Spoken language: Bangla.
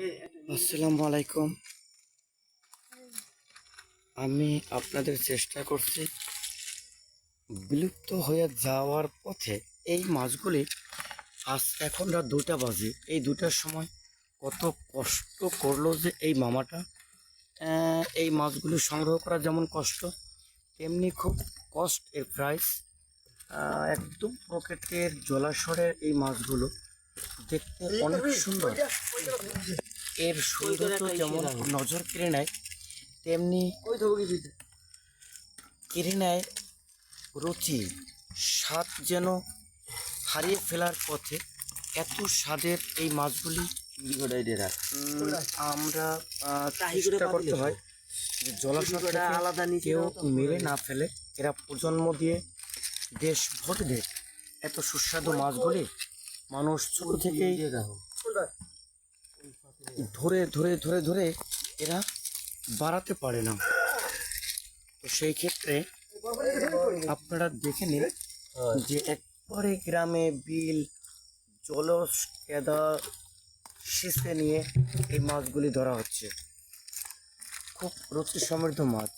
আসসালামু আলাইকুম। আমি আপনাদের চেষ্টা করছি বিলুপ্ত হয়ে যাওয়ার পথে এই মাছগুলি আজ এখন রাত দুটা বাজে। এই দুটার সময় কত কষ্ট করল যে এই মামাটা। এই মাছগুলি সংগ্রহ করা যেমন কষ্ট, তেমনি খুব কষ্ট এর প্রাইস একদম প্রকৃতির জলাশয়ের এই মাছগুলো দেখতে অনেক সুন্দর। এর সৌন্দর্য যেমন নজর কেড়ে নেয় তেমনি কেড়ে নেয় রুচি স্বাদ যেন হারিয়ে ফেলার পথে এত স্বাদের এই মাছগুলি আমরা চেষ্টা করতে হয় যে জলাশয় আলাদা কেউ মেরে না ফেলে। এরা প্রজন্ম দিয়ে দেশ ভরবে এত সুস্বাদু মাছগুলি মানুষ ছোট থেকেই ধরে ধরে ধরে ধরে এরা বাড়াতে পারে না। তো সেই ক্ষেত্রে আপনারা দেখে নিন যে একবারে গ্রামে বিল জলস কেদা সেচে নিয়ে এই মাছগুলি ধরা হচ্ছে। খুব রুচি সমৃদ্ধ মাছ।